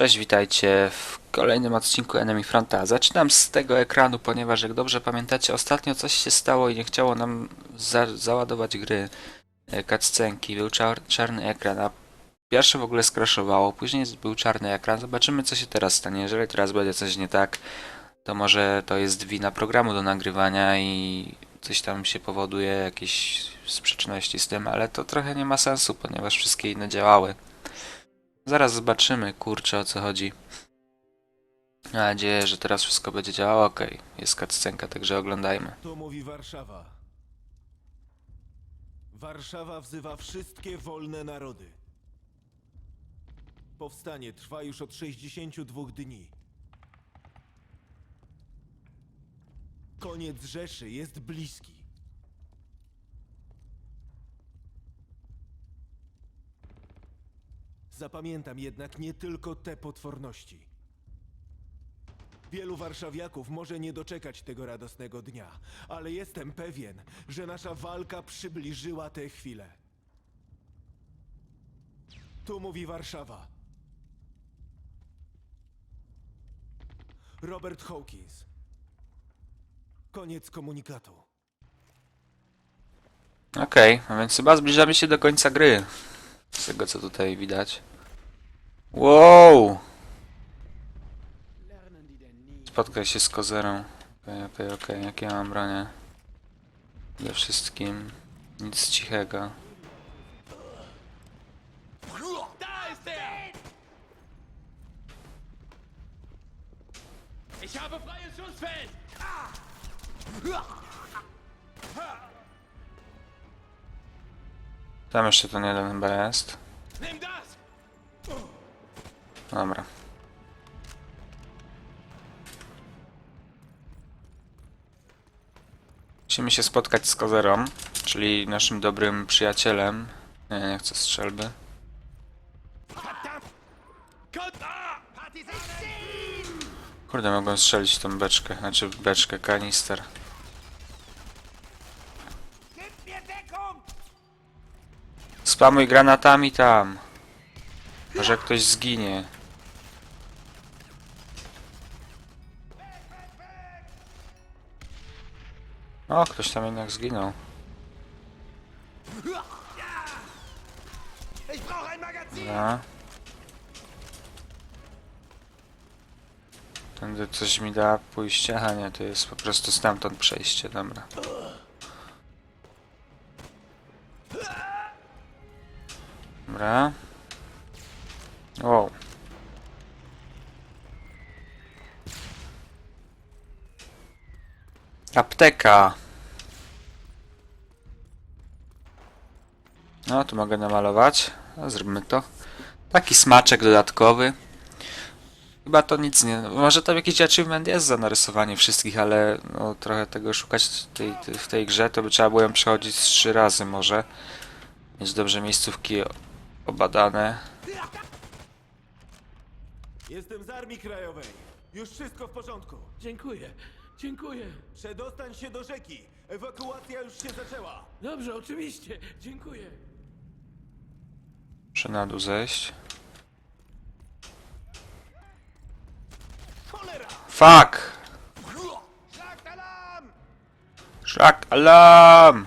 Cześć, witajcie w kolejnym odcinku Enemy Fronta. Zaczynam z tego ekranu, ponieważ jak dobrze pamiętacie, ostatnio coś się stało i nie chciało nam za załadować gry e, cutscenki. Był czar czarny ekran, a pierwsze w ogóle skraszowało, później był czarny ekran. Zobaczymy co się teraz stanie. Jeżeli teraz będzie coś nie tak, to może to jest wina programu do nagrywania i coś tam się powoduje, jakieś sprzeczności z tym, ale to trochę nie ma sensu, ponieważ wszystkie inne działały. Zaraz zobaczymy, kurczę, o co chodzi. Mam nadzieję, że teraz wszystko będzie działało. Okej, jest cutscenka, także oglądajmy. To mówi Warszawa. Warszawa wzywa wszystkie wolne narody. Powstanie trwa już od 62 dni. Koniec Rzeszy jest bliski. Zapamiętam jednak nie tylko te potworności. Wielu warszawiaków może nie doczekać tego radosnego dnia, ale jestem pewien, że nasza walka przybliżyła tę chwilę. Tu mówi Warszawa. Robert Hawkins. Koniec komunikatu. Okej, a więc chyba zbliżamy się do końca gry. Z tego co tutaj widać. Wow! Spotkaj się z kozerą. Okej, okej, okej. Jakie mam bronie? Przede wszystkim nic cichego. Tam jeszcze ten jeden chyba jest. Dobra. Musimy się spotkać z Kozerą, czyli naszym dobrym przyjacielem. Nie, nie chcę strzelby. Kurde, mogłem strzelić tą beczkę, znaczy beczkę, kanister. Spamuj granatami tam. Może ktoś zginie. O, ktoś tam jednak zginął. Dobra. Tędy coś mi da pójście. Aha, nie, to jest po prostu stamtąd przejście, dobra. Dobra. Wow. Apteka. No, tu mogę namalować. No, zróbmy to. Taki smaczek dodatkowy. Chyba to nic nie... Może tam jakiś achievement jest za narysowanie wszystkich, ale no, trochę tego szukać tej, tej, w tej grze, to by trzeba było ją przechodzić trzy razy może. Mieć dobrze miejscówki obadane. Jestem z Armii Krajowej. Już wszystko w porządku. Dziękuję, dziękuję. Przedostań się do rzeki. Ewakuacja już się zaczęła. Dobrze, oczywiście, dziękuję. Muszę na dół zejść. Fuck! Szak alarm!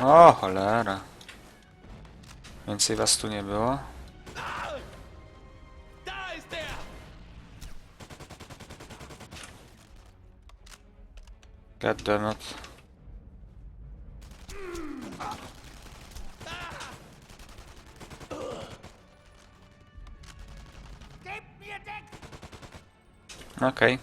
O, cholera. Więcej was tu nie było? Da ist er! Okej.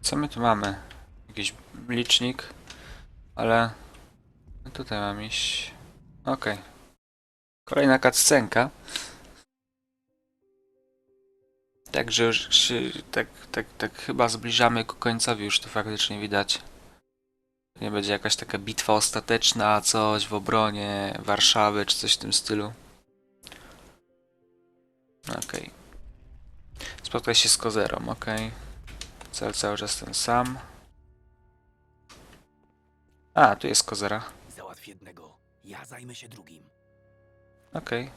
Co my tu mamy? Jakiś licznik, ale tutaj mam iść. Okej. Kolejna cutscenka. Także już się, tak, tak, tak chyba zbliżamy ku końcowi, już to faktycznie widać. Nie będzie jakaś taka bitwa ostateczna, coś w obronie Warszawy, czy coś w tym stylu. Okej. Spotkaj się z Kozerą, okej. Cel cały czas ten sam. A, tu jest Kozera. Załatw jednego, ja zajmę się drugim. Okej.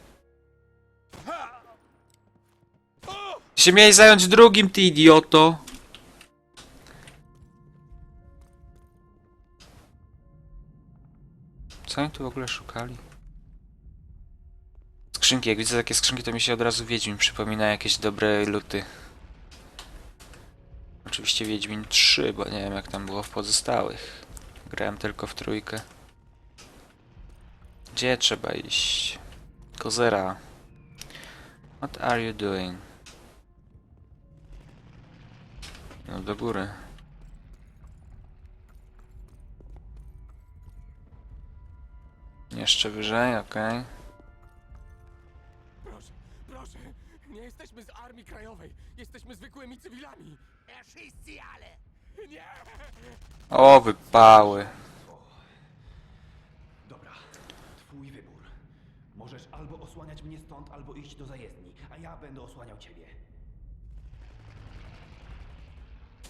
Się miałeś zająć drugim, ty idioto! Co oni tu w ogóle szukali? Skrzynki, jak widzę takie skrzynki, to mi się od razu Wiedźmin przypomina jakieś dobre luty. Oczywiście Wiedźmin 3, bo nie wiem jak tam było w pozostałych. Grałem tylko w trójkę. Gdzie trzeba iść? Kozera. What are you doing? No do góry. Jeszcze wyżej, okej. Proszę, proszę, nie jesteśmy z Armii Krajowej, jesteśmy zwykłymi cywilami. Sie alle! Nie! O, wypały. Dobra, twój wybór. Możesz albo osłaniać mnie stąd, albo iść do zajezdni, a ja będę osłaniał ciebie.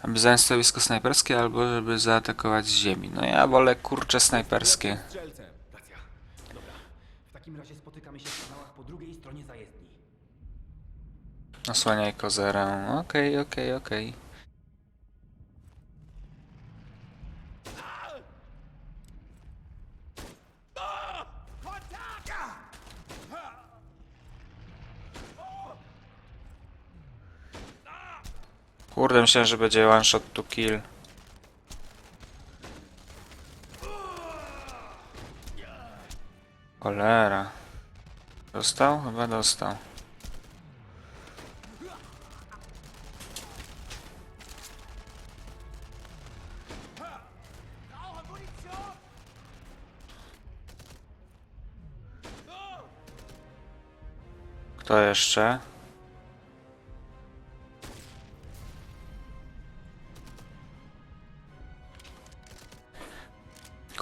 Aby zająć stanowisko snajperskie, albo żeby zaatakować z ziemi. No ja wolę kurcze snajperskie. Osłaniaj kozerę. Okej, okej, okej. Kontakt! Kurde, myślałem, że będzie one shot to kill. Cholera. Dostał? Chyba dostał. Kto jeszcze?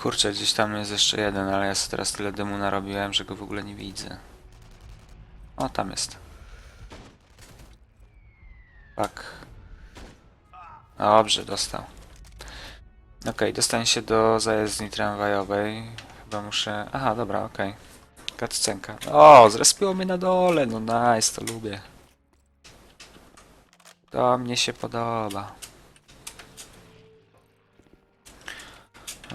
Kurczę, gdzieś tam jest jeszcze jeden, ale ja sobie teraz tyle dymu narobiłem, że go w ogóle nie widzę. O, tam jest. Tak. Dobrze, dostał. Okej, dostań się do zajezdni tramwajowej. Chyba muszę... Aha, dobra, okej. Cutscenka. O, zrespiło mnie na dole, no nice, to lubię. To mnie się podoba.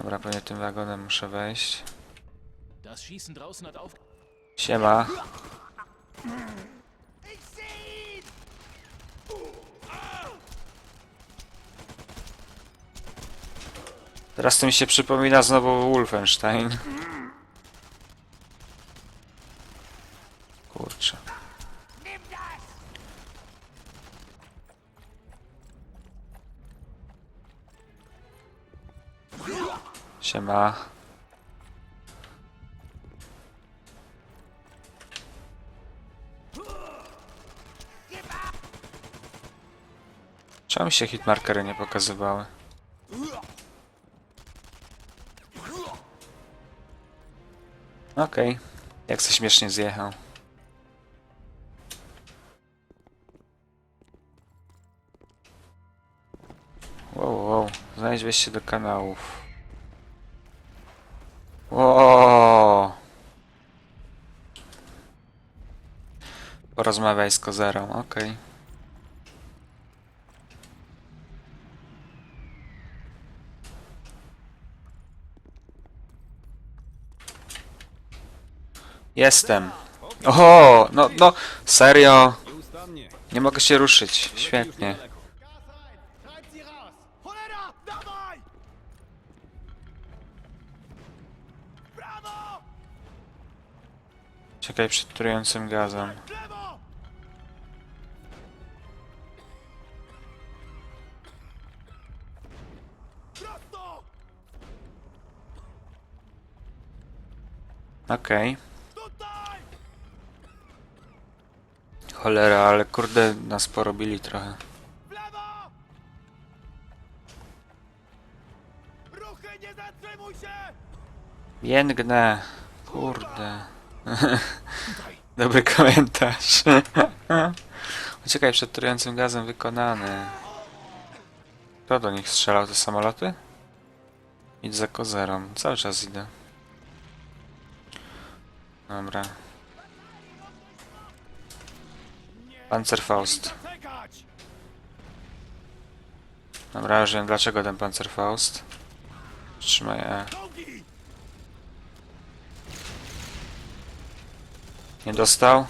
Dobra, pewnie tym wagonem muszę wejść. Siema. Teraz to mi się przypomina znowu Wolfenstein. Siema. Czemu mi się hitmarkery nie pokazywały? Okej. Jak se śmiesznie zjechał. Wow, wow. Znajdź wejście do kanałów. Porozmawiaj z Kozerą, okej. Jestem. Oho, no, no, serio. Nie mogę się ruszyć. Świetnie. Czekaj przed trującym gazem. Okej. Tutaj! Cholera, ale kurde nas porobili trochę. Biegnę. Kurde. Dobry komentarz. Uciekaj przed trującym gazem wykonany. Kto do nich strzelał te samoloty? Idź za kozerą. Cały czas idę. Dobra. Panzerfaust. Dobra, już wiem dlaczego ten Panzerfaust. Trzymaj E. Nie dostał?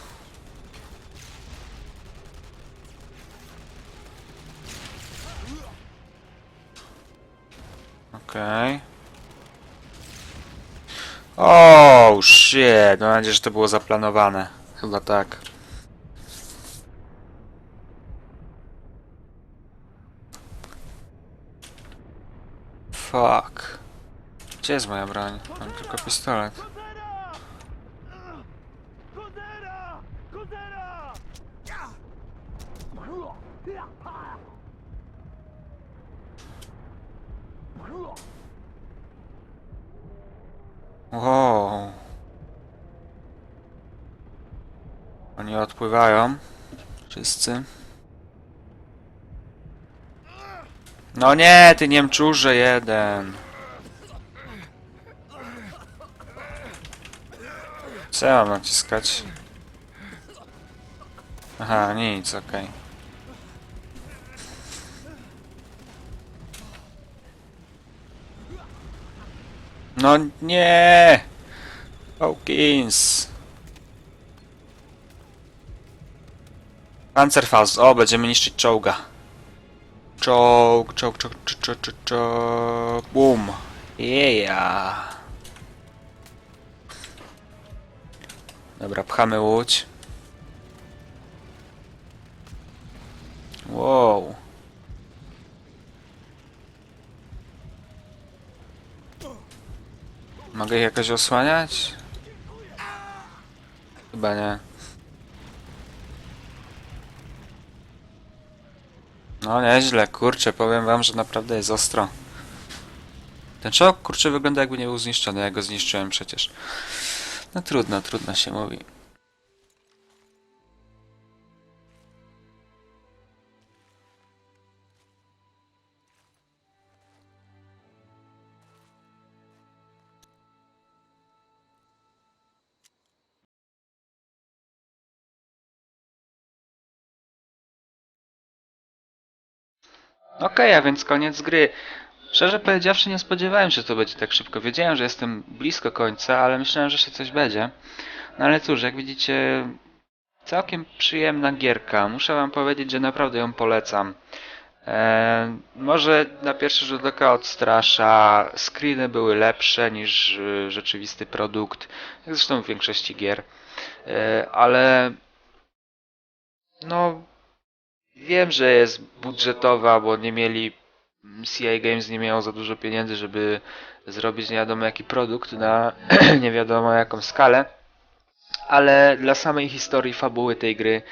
Okej. Oh shit, mam nadzieję, że to było zaplanowane. Chyba tak. Fuck. Gdzie jest moja broń? Mam tylko pistolet. Kozera! Kozera! Kozera! Wow. Oni odpływają. Wszyscy. No nie, ty Niemczurze jeden. Co ja mam naciskać? Aha, nic, okej. No nie! Hawkins! Panzerfaust, o, będziemy niszczyć czołga. Czołg, czołg, czołg, czołg, czołg, czołg. Boom! Yeah! Dobra, pchamy łódź. Wow. Mogę ich jakoś osłaniać? Chyba nie. No nieźle, kurczę, powiem wam, że naprawdę jest ostro. Ten czołg, kurczę, wygląda jakby nie był zniszczony, ja go zniszczyłem przecież. No trudno, trudno się mówi. Okej, a więc koniec gry. Szczerze powiedziawszy, nie spodziewałem się, że to będzie tak szybko. Wiedziałem, że jestem blisko końca, ale myślałem, że się coś będzie. No ale cóż, jak widzicie, całkiem przyjemna gierka. Muszę wam powiedzieć, że naprawdę ją polecam. Eee, może na pierwszy rzut oka odstrasza, screeny były lepsze niż y, rzeczywisty produkt, jak zresztą w większości gier. Eee, ale no Wiem, że jest budżetowa, bo nie mieli. CI Games nie miało za dużo pieniędzy, żeby zrobić nie wiadomo jaki produkt na nie wiadomo jaką skalę. Ale dla samej historii fabuły tej gry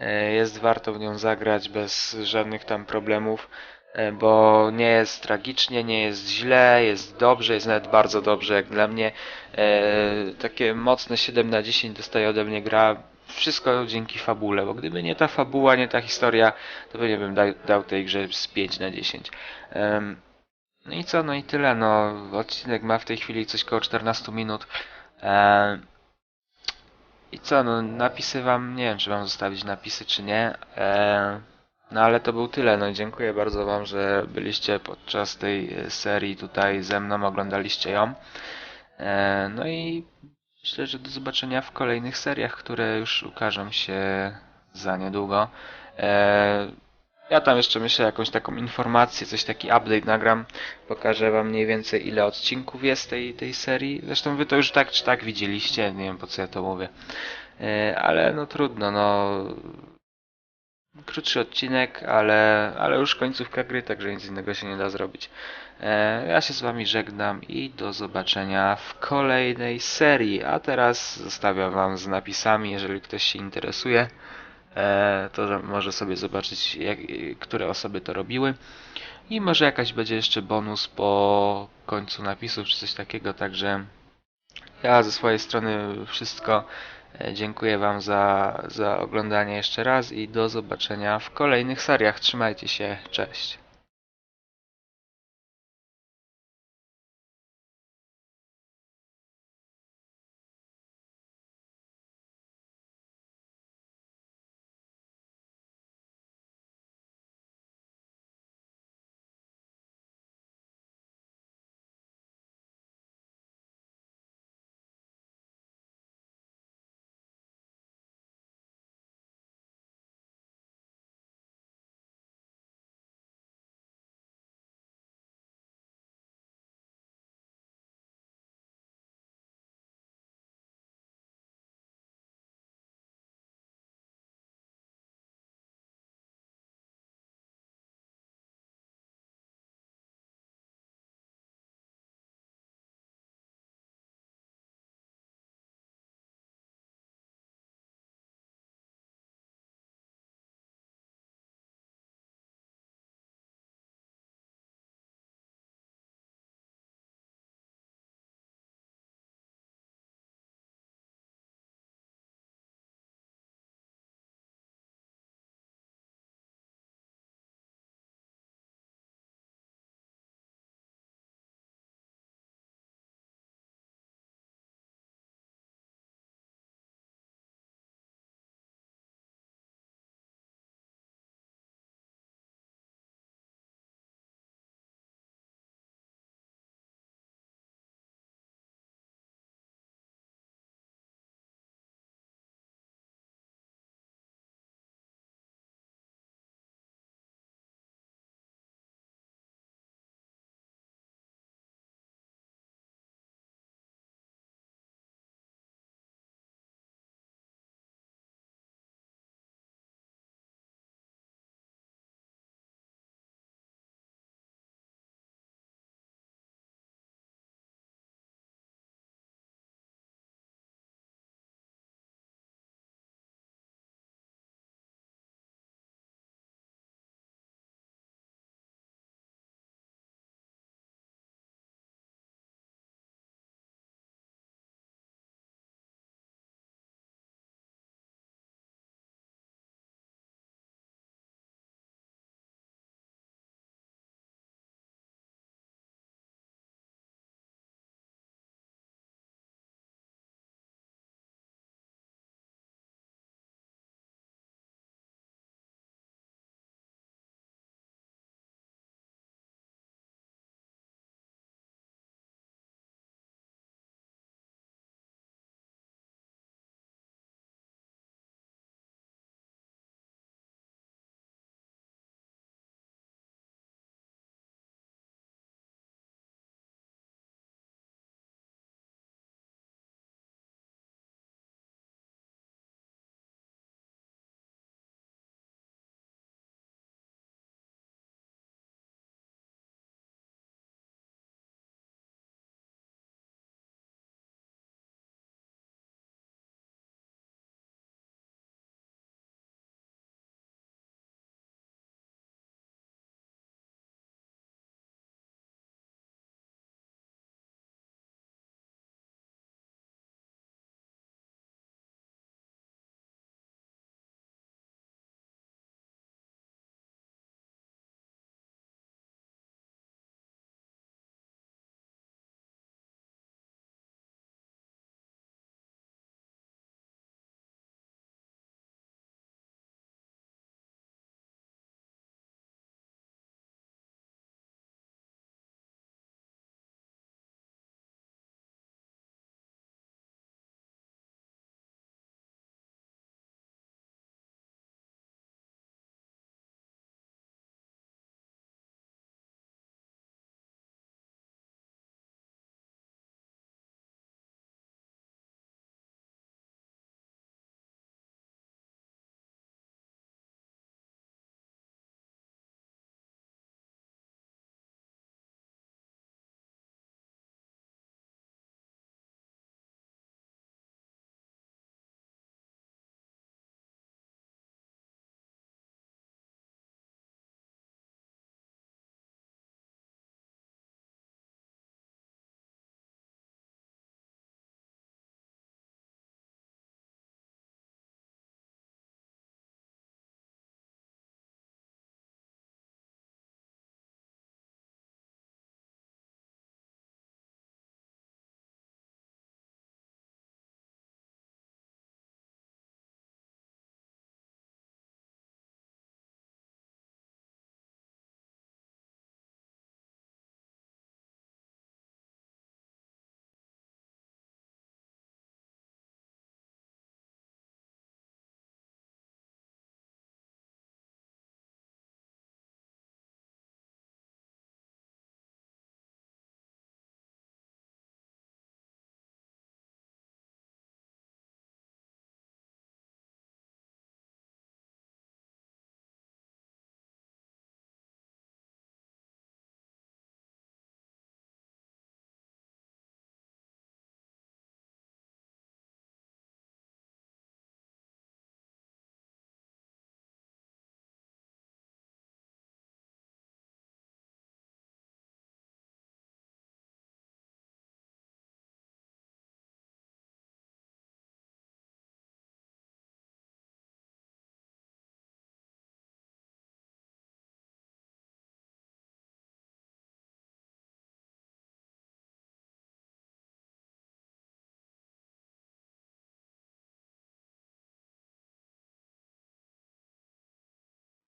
e, jest warto w nią zagrać bez żadnych tam problemów, e, bo nie jest tragicznie, nie jest źle, jest dobrze, jest nawet bardzo dobrze jak dla mnie. E, Takie mocne 7 na 10 dostaje ode mnie gra wszystko dzięki fabule, bo gdyby nie ta fabuła, nie ta historia, to pewnie bym dał, dał tej grze z 5 na 10. Em, no i co, no i tyle, no odcinek ma w tej chwili coś koło 14 minut. Em, I co, no napisy wam, nie wiem czy wam zostawić napisy czy nie. Em, no ale to był tyle, no dziękuję bardzo wam, że byliście podczas tej e, serii tutaj ze mną, oglądaliście ją. No i Myślę, że do zobaczenia w kolejnych seriach, które już ukażą się za niedługo. Eee, ja tam jeszcze myślę jakąś taką informację, coś taki update nagram. Pokażę wam mniej więcej ile odcinków jest tej, tej serii. Zresztą wy to już tak czy tak widzieliście, nie wiem po co ja to mówię. Eee, ale no trudno, no krótszy odcinek, ale, ale już końcówka gry, także nic innego się nie da zrobić. E, Ja się z Wami żegnam i do zobaczenia w kolejnej serii. A teraz zostawiam Wam z napisami, jeżeli ktoś się interesuje, e, to że może sobie zobaczyć, jak, które osoby to robiły. I może jakaś będzie jeszcze bonus po końcu napisów, czy coś takiego, także ja ze swojej strony wszystko. E, Dziękuję Wam za, za oglądanie jeszcze raz i do zobaczenia w kolejnych seriach. Trzymajcie się, cześć.